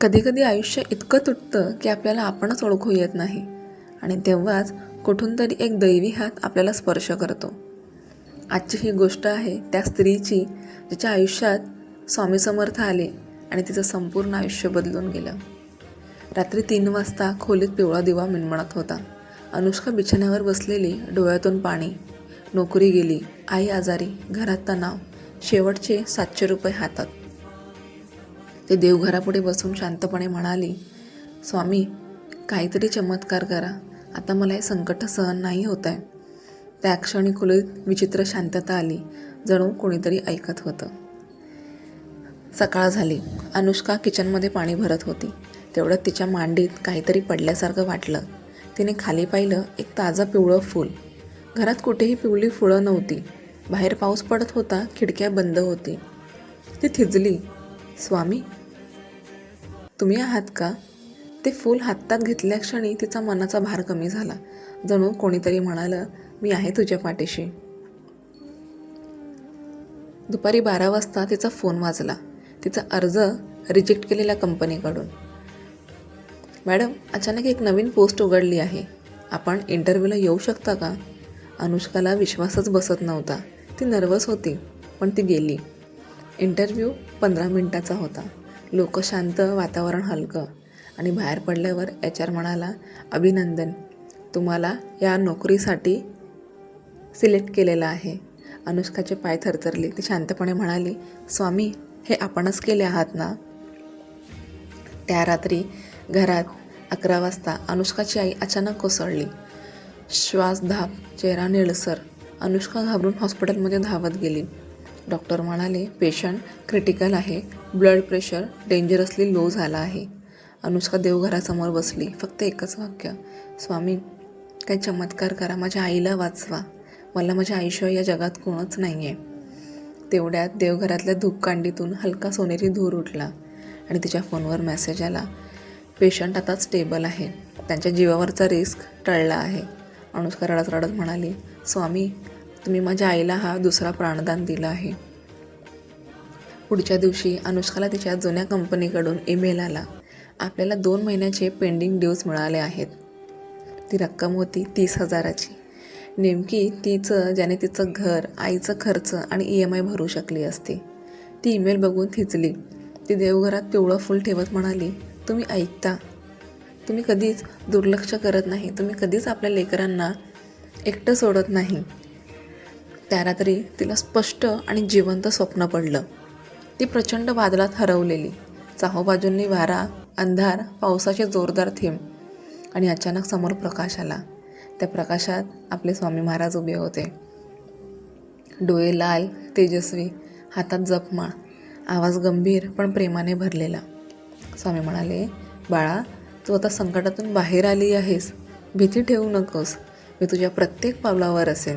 कधीकधी आयुष्य इतकं तुटतं की आपल्याला आपणच ओळखू येत नाही. आणि तेव्हाच कुठून तरी एक दैवी हात आपल्याला स्पर्श करतो. आजची ही गोष्ट आहे त्या स्त्रीची जिच्या आयुष्यात स्वामी समर्थ आले आणि तिचं संपूर्ण आयुष्य बदलून गेलं. रात्री तीन वाजता खोलीत पिवळा दिवा मिनमणत होता. अनुष्का बिछाण्यावर बसलेली डोळ्यातून पाणी. नोकरी गेली आई आजारी घरात तणाव. शेवटचे सातशे रुपये हातात. ते देवघरापुढे बसून शांतपणे म्हणाली स्वामी काहीतरी चमत्कार करा. आता मला हे संकट सहन नाही होत आहे त्या क्षणी खुलीत विचित्र शांतता आली. जणू कोणीतरी ऐकत होतं. सकाळ झाली. अनुष्का किचनमध्ये पाणी भरत होती. तेवढ्यात तिच्या मांडीत काहीतरी पडल्यासारखं वाटलं. तिने खाली पाहिलं एक ताजं पिवळं फूल. घरात कुठेही पिवळी फुलं नव्हती. बाहेर पाऊस पडत होता खिडक्या बंद होती. ती थिजली. स्वामी तुम्ही आहात का? ते फूल हातात घेतल्या क्षणी तिचा मनाचा भार कमी झाला. जणू कोणीतरी म्हणालं मी आहे तुझ्या पाठीशी. दुपारी बारा वाजता तिचा फोन वाजला. तिचा अर्ज रिजेक्ट केलेल्या कंपनीकडून. मॅडम अचानक एक नवीन पोस्ट उघडली आहे. आपण इंटरव्ह्यूला येऊ शकता का? अनुष्काला विश्वासच बसत नव्हता. ती नर्वस होती पण ती गेली. इंटरव्ह्यू पंधरा मिनटाचा होता. लोक शांत वातावरण हलकं आणि बाहेर पडल्यावर एच आर म्हणाला अभिनंदन तुम्हाला या नोकरीसाठी सिलेक्ट केलेलं आहे. अनुष्काचे पाय थरथरले. ती शांतपणे म्हणाली स्वामी हे आपणच केले आहात ना? त्या रात्री घरात अकरा वाजता अनुष्काची आई अचानक कोसळली. श्वास धाप चेहरा निळसर. अनुष्का घाबरून हॉस्पिटलमध्ये धावत गेली. डॉक्टर म्हणाले पेशंट क्रिटिकल आहे ब्लड प्रेशर डेंजरसली लो झाला आहे. अनुष्का देवघरासमोर बसली. फक्त एकच वाक्य स्वामी काही चमत्कार करा माझ्या आईला वाचवा. मला माझ्या आईशिवाय या जगात कोणच नाही आहे तेवढ्यात देवघरातल्या धूपकांडीतून हलका सोनेरी धूर उठला आणि तिच्या फोनवर मेसेज आला पेशंट आता स्टेबल आहे. त्यांच्या जीवावरचा रिस्क टळला आहे. अनुष्का रडत रडत म्हणाली स्वामी तुम्ही माझ्या आईला हा दुसरा प्राणदान दिला आहे. पुढच्या दिवशी अनुष्काला तिच्या जुन्या कंपनीकडून ईमेल आला. आपल्याला दोन महिन्याचे पेंडिंग ड्यूज मिळाले आहेत. ती रक्कम होती तीस हजाराची. नेमकी तिचं ज्याने तिचं घर आईचं खर्च आणि ई एम आय भरू शकली असती. ती ईमेल बघून थिचली. ती देवघरात पिवळं फूल ठेवत म्हणाली तुम्ही ऐकता. तुम्ही कधीच दुर्लक्ष करत नाही. तुम्ही कधीच आपल्या लेकरांना एकटं सोडत नाही. त्या रात्री तिला स्पष्ट आणि जिवंत स्वप्न पडलं. ती प्रचंड वादळात हरवलेली. चाहोबाजूंनी वारा अंधार पावसाचे जोरदार थेंब आणि अचानक समोर प्रकाश आला. त्या प्रकाशात आपले स्वामी महाराज उभे होते. डोळे लाल तेजस्वी हातात जपमाळ आवाज गंभीर पण प्रेमाने भरलेला. स्वामी म्हणाले बाळा तू आता संकटातून बाहेर आली आहेस. भीती ठेवू नकोस. मी तुझ्या प्रत्येक पावलावर असेन.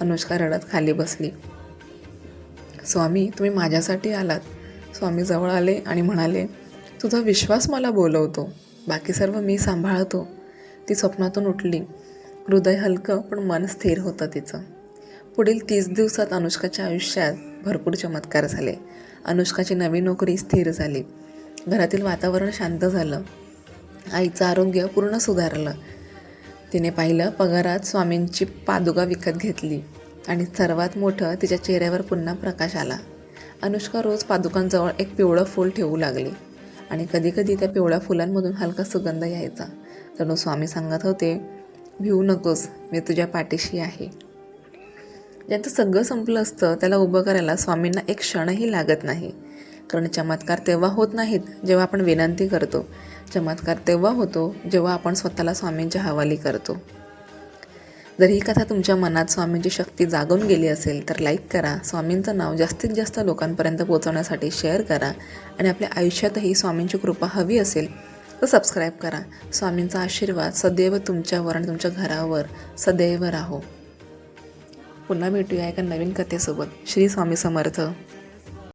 अनुष्का रडत खाली बसली. स्वामी तुम्ही माझ्यासाठी आलात. स्वामी जवळ आले आणि म्हणाले तुझा विश्वास मला बोलवतो. बाकी सर्व मी सांभाळतो. ती स्वप्नातून उठली. हृदय हलकं पण मन स्थिर होतं तिचं. पुढील तीस दिवसात अनुष्काच्या आयुष्यात भरपूर चमत्कार झाले. अनुष्काची नवी नोकरी स्थिर झाली. घरातील वातावरण शांत झालं. आईचं आरोग्य पूर्ण सुधारलं. तिने पाहिलं पगारात स्वामींची पादुका विकत घेतली आणि सर्वात मोठं तिच्या चेहऱ्यावर पुन्हा प्रकाश आला. अनुष्का रोज पादुकांजवळ एक पिवळं फूल ठेवू लागली आणि कधीकधी त्या पिवळ्या फुलांमधून हलका सुगंध यायचा. जणू स्वामी सांगत होते भिवू नकोस मी तुझ्या पाठीशी आहे. ज्यांचं सगळं संपलं असतं त्याला उभं करायला स्वामींना एक क्षणही लागत नाही. कारण चमत्कार तेव्हा होत नाहीत जेव्हा आपण विनंती करतो. चमत्कार तेव्हा होतो जेव्हा आपण स्वतःला स्वामींच्या हवाली करतो. जर ही कथा तुमच्या मनात स्वामींची शक्ती जागून गेली असेल तर लाईक करा. स्वामींचं नाव जास्तीत जास्त लोकांपर्यंत पोहोचवण्यासाठी शेअर करा. आणि आपल्या आयुष्यातही स्वामींची कृपा हवी असेल तर सबस्क्राईब करा. स्वामींचा आशीर्वाद सदैव तुमच्यावर आणि तुमच्या घरावर सदैव राहो. पुन्हा भेटूया एका नवीन कथेसोबत. श्री स्वामी समर्थ.